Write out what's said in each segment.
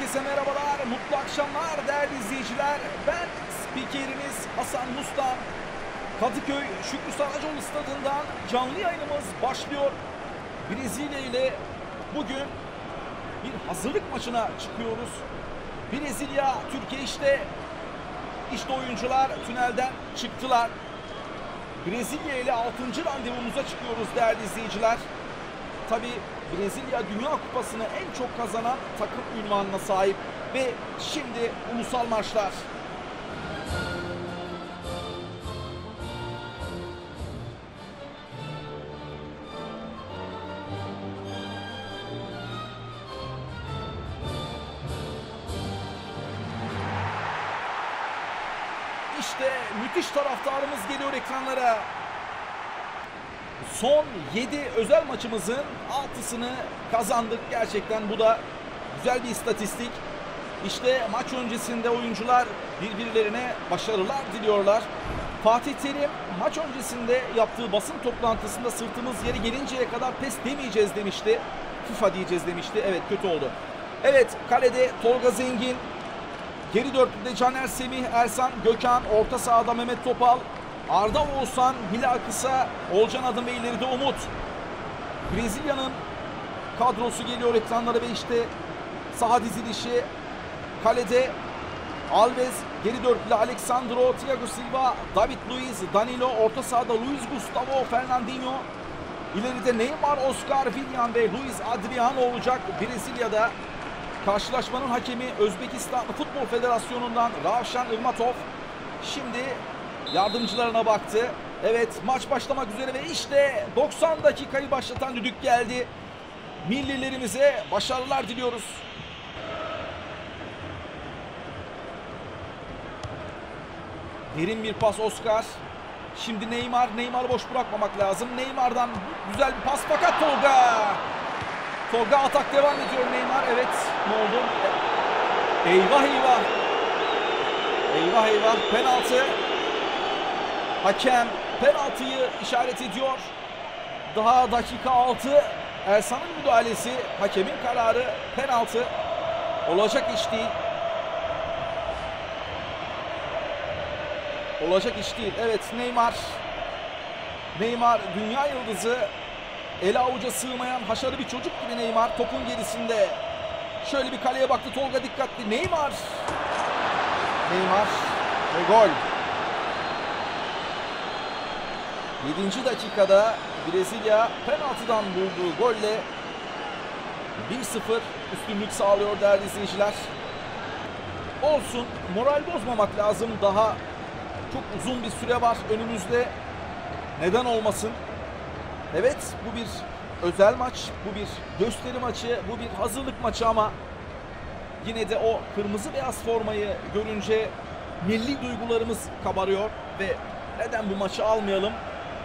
Herkese merhabalar, mutlu akşamlar değerli izleyiciler. Ben spikeriniz Hasan Mustan. Kadıköy Şükrü Saracoğlu stadından canlı yayınımız başlıyor. Brezilya ile bugün bir hazırlık maçına çıkıyoruz. Brezilya, Türkiye işte işte oyuncular tünelden çıktılar. Brezilya ile 6. randevumuza çıkıyoruz değerli izleyiciler. Tabi Brezilya Dünya Kupası'nı en çok kazanan takım ünvanına sahip ve şimdi ulusal maçlar. İşte müthiş taraftarımız geliyor ekranlara. Son 7 özel maçımızın 6'sını kazandık. Gerçekten bu da güzel bir istatistik. İşte maç öncesinde oyuncular birbirlerine başarılar diliyorlar. Fatih Terim maç öncesinde yaptığı basın toplantısında sırtımız yeri gelinceye kadar pes demeyeceğiz demişti. FIFA diyeceğiz demişti. Evet kötü oldu. Evet kalede Tolga Zengin, Geri dörtlüde Caner Semih, Ersan Gökhan, orta sahada Mehmet Topal, Arda Oğuzhan, Hilal Kısa, Olcan Adım ve ileride Umut. Brezilya'nın kadrosu geliyor ekranlara ve işte saha dizilişi kalede Alves, geri dörtlü Alexandro, Thiago Silva, David Luiz, Danilo, orta sahada Luis Gustavo, Fernandinho, ileride Neymar, Oscar, Villan ve Luis Adriano olacak Brezilya'da. Karşılaşmanın hakemi Özbekistan Futbol Federasyonu'ndan Ravşan Irmatov. Şimdi yardımcılarına baktı. Evet maç başlamak üzere ve işte 90 dakikayı başlatan düdük geldi. Millilerimize başarılar diliyoruz. Derin bir pas Oscar. Şimdi Neymar. Neymar'ı boş bırakmamak lazım. Neymar'dan güzel bir pas fakat Tolga. Tolga atak devam ediyor Neymar. Evet ne oldu? Eyvah eyvah. Eyvah eyvah. Penaltı. Hakem penaltıyı işaret ediyor. Daha dakika 6. Ersan'ın müdahalesi. Hakemin kararı penaltı. Olacak iş değil. Olacak iş değil. Evet Neymar. Neymar dünya yıldızı. Ele avuca sığmayan haşarı bir çocuk gibi Neymar. Topun gerisinde. Şöyle bir kaleye baktı Tolga dikkatli. Neymar. Neymar ve gol. 7. dakikada Brezilya penaltıdan bulduğu golle 1-0 üstünlük sağlıyor değerli izleyiciler. Olsun moral bozmamak lazım. Daha çok uzun bir süre var önümüzde. Neden olmasın? Evet bu bir özel maç, bu bir gösteri maçı, bu bir hazırlık maçı ama yine de o kırmızı beyaz formayı görünce milli duygularımız kabarıyor ve neden bu maçı almayalım?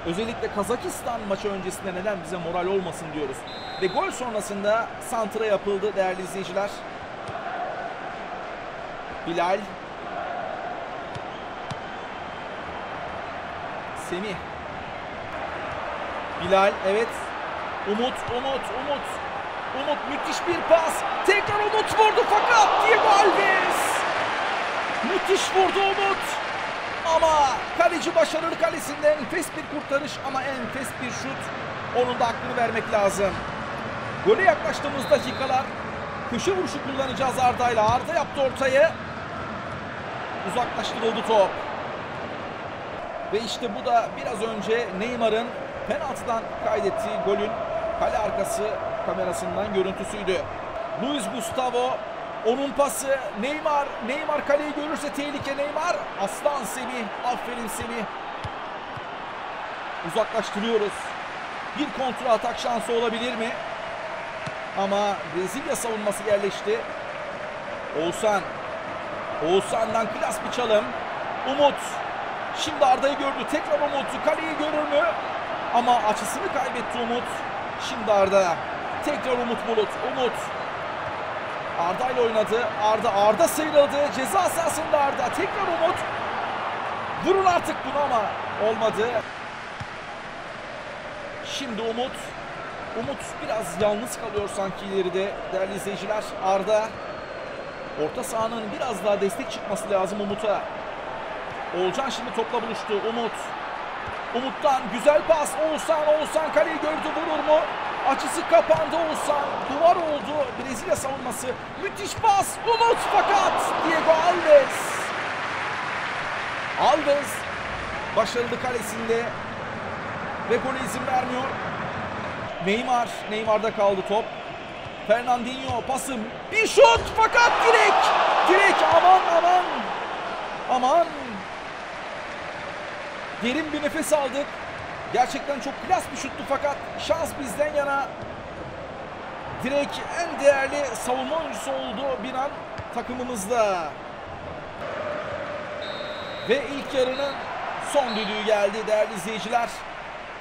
Özellikle Kazakistan maçı öncesinde neden bize moral olmasın diyoruz. Ve gol sonrasında santra yapıldı değerli izleyiciler. Bilal. Semih. Bilal evet. Umut, Umut, Umut. Umut müthiş bir pas. Tekrar Umut vurdu fakat Diego Alves. Müthiş vurdu Umut. Ama kaleci başarılı kalesinde enfes bir kurtarış ama enfes bir şut. Onun da hakkını vermek lazım. Gole yaklaştığımız dakikalar köşe vuruşu kullanacağız Arda'yla. Arda yaptı ortayı. Uzaklaştırıldı top. Ve işte bu da biraz önce Neymar'ın penaltıdan kaydettiği golün kale arkası kamerasından görüntüsüydü. Luis Gustavo onun pası Neymar. Neymar kaleyi görürse tehlike Neymar. Aslan Semih. Aferin Semih. Uzaklaştırıyoruz. Bir kontra atak şansı olabilir mi? Ama Brezilya savunması yerleşti. Oğuzhan. Oğuzhan'dan klas bir çalım. Umut. Şimdi Arda'yı gördü. Tekrar Umut. Kaleyi görür mü? Ama açısını kaybetti Umut. Şimdi Arda. Tekrar Umut Bulut. Umut. Arda ile oynadı. Arda Arda sıyrıldı. Ceza sahasında Arda. Tekrar Umut. Vurun artık bunu ama olmadı. Şimdi Umut. Umut biraz yalnız kalıyor sanki ileride değerli izleyiciler. Arda. Orta sahanın biraz daha destek çıkması lazım Umut'a. Olcan şimdi topla buluştu. Umut. Umut'tan güzel pas. Oğuzhan, Oğuzhan kaleyi gördü. Vurur mu? Açısı kapandı Oğuzhan. Duvar oldu. Brezilya savunması. Müthiş pas. Umut fakat Diego Alves. Alves başarılı kalesinde ve gole izin vermiyor. Neymar, Neymar'da kaldı top. Fernandinho pası bir şut fakat direk. Direk aman aman. Aman. Derin bir nefes aldık. Gerçekten çok klas bir şuttu fakat şans bizden yana. Direkt en değerli savunma oyuncusu oldu bir takımımızda. Ve ilk yarının son düdüğü geldi değerli izleyiciler.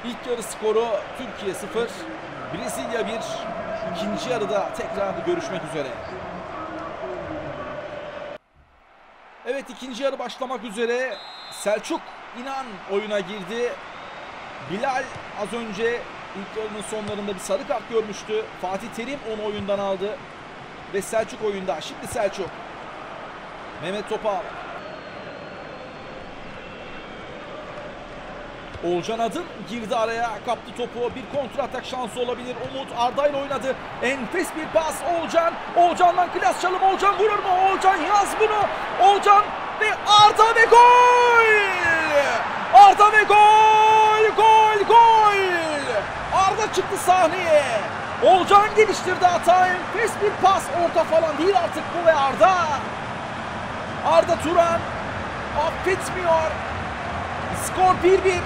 İlk yarı skoru Türkiye 0, Brezilya 1. İkinci yarıda tekrar görüşmek üzere. Evet ikinci yarı başlamak üzere. Selçuk İnan oyuna girdi. Bilal az önce ilk yarının sonlarında bir sarı kart görmüştü. Fatih Terim onu oyundan aldı. Ve Selçuk oyunda. Şimdi Selçuk. Mehmet Topal. Olcan Adın girdi araya kaptı topu bir kontra atak şansı olabilir Umut Arda ile oynadı enfes bir pas Olcan Olcan'dan klas çalım Olcan vurur mu Olcan yaz bunu Olcan ve Arda ve gol Arda ve gol gol gol Arda çıktı sahneye. Olcan geliştirdi hata enfes bir pas orta falan değil artık bu ve Arda. Arda Turan affetmiyor. Skor 1-1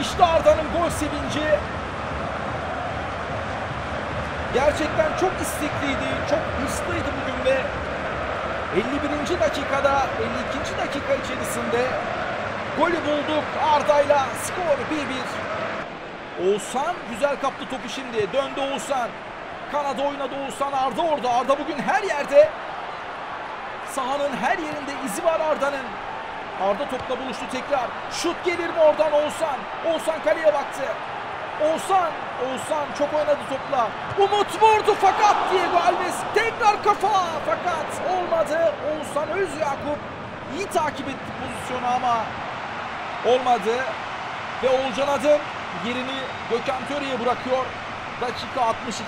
İşte Arda'nın gol sevinci. Gerçekten çok istekliydi, çok hırslıydı bugün ve 51. dakikada, 52. dakika içerisinde golü bulduk. Arda'yla skor 1-1. Oğuzhan güzel kaptı topu şimdi. Döndü Oğuzhan. Kanada oynadı Oğuzhan. Arda orada. Arda bugün her yerde. Sahanın her yerinde izi var Arda'nın. Arda topla buluştu tekrar. Şut gelir mi oradan Oğuzhan? Oğuzhan kaleye baktı. Oğuzhan, Oğuzhan çok oynadı topla. Umut vurdu fakat Diego Alves tekrar kafa fakat olmadı. Oğuzhan Öz Yakup iyi takip etti pozisyonu ama olmadı. Ve Oğulcan Adım yerini Gökhan Töre'ye bırakıyor. Dakika 62.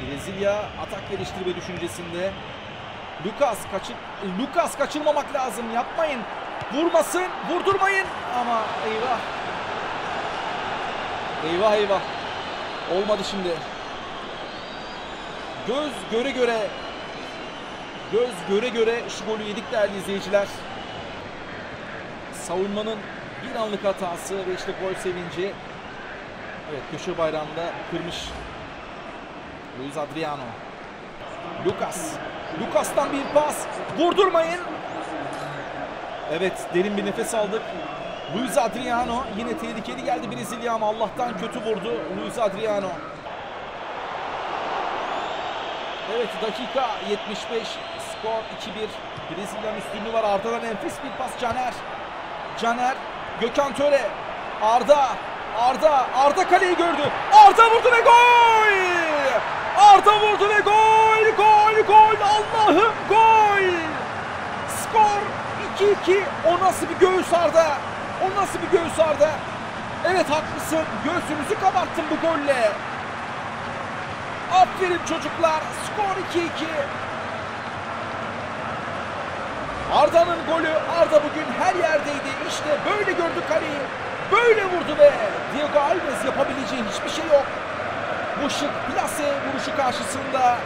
Brezilya atak geliştirme düşüncesinde. Lucas kaçır Lucas kaçırmamak lazım. Yapmayın. Vurmasın. Vurdurmayın. Ama eyvah. Eyvah eyvah. Olmadı şimdi. Göz göre göre göz göre göre şu golü yedik değerli izleyiciler. Savunmanın bir anlık hatası ve işte gol sevinci. Evet köşe bayrağında kırmış. Luis Adriano. Lucas. Lucas'tan bir pas. Vurdurmayın. Evet derin bir nefes aldık. Luis Adriano yine tehlikeli geldi Brezilya ama Allah'tan kötü vurdu Luis Adriano. Evet dakika 75 skor 2-1 Brezilya'nın üstünlüğü var. Arda'dan enfes bir pas. Caner. Caner. Gökhan Töre. Arda. Arda. Arda kaleyi gördü. Arda vurdu ve gol! Arda vurdu ve gol! Gol! Gol! Allah'ım gol! Skor 2-2 o nasıl bir göğüs Arda? O nasıl bir göğüs Arda? Evet haklısın. Göğsünüzü kabarttın bu golle. Aferin çocuklar. Skor 2-2. Arda'nın golü. Arda bugün her yerdeydi. İşte böyle gördü kaleyi. Böyle vurdu ve Diego Alves yapabileceği hiçbir şey yok. Bu şık plase vuruşu karşısında.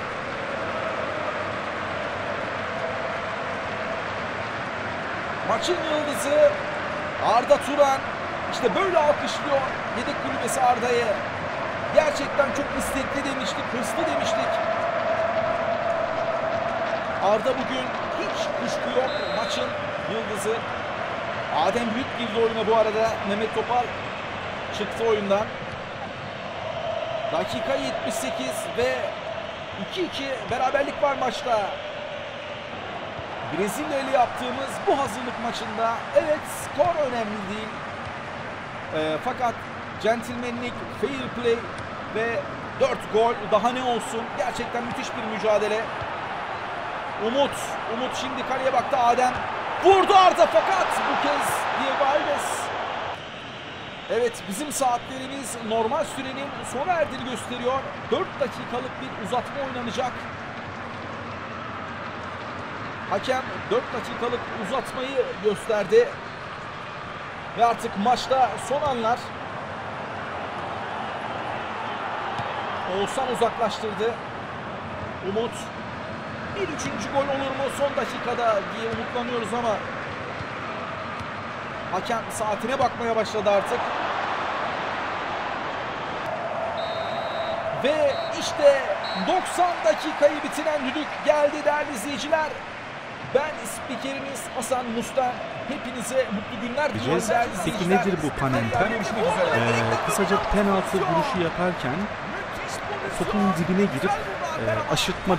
Maçın yıldızı Arda Turan. İşte böyle alkışlıyor yedek kulübesi Arda'yı. Gerçekten çok istekli demiştik, hırslı demiştik. Arda bugün hiç kuşku yok maçın yıldızı. Adem Büyük girdi oyuna bu arada. Mehmet Topal çıktı oyundan. Dakika 78 ve 2-2 beraberlik var maçta. Brezilya ile yaptığımız bu hazırlık maçında evet skor önemli değil. E, fakat centilmenlik, fair play ve 4 gol daha ne olsun. Gerçekten müthiş bir mücadele. Umut. Umut şimdi kaleye baktı Adem. Vurdu Arda fakat bu kez Diego Alves. Evet bizim saatlerimiz normal sürenin sona erdiğini gösteriyor. 4 dakikalık bir uzatma oynanacak. Hakem 4 dakikalık uzatmayı gösterdi. Ve artık maçta son anlar. Oğuzhan uzaklaştırdı. Umut. Bir üçüncü gol olur mu son dakikada diye umutlanıyoruz ama hakem saatine bakmaya başladı artık. Ve işte 90 dakikayı bitiren düdük geldi değerli izleyiciler. Ben spikeriniz Hasan Musta. Hepinize mutlu günler diliyorum değerli Peki nedir bu üzere. Ee, kısaca penaltı vuruşu yaparken topun dibine girip e, aşırtma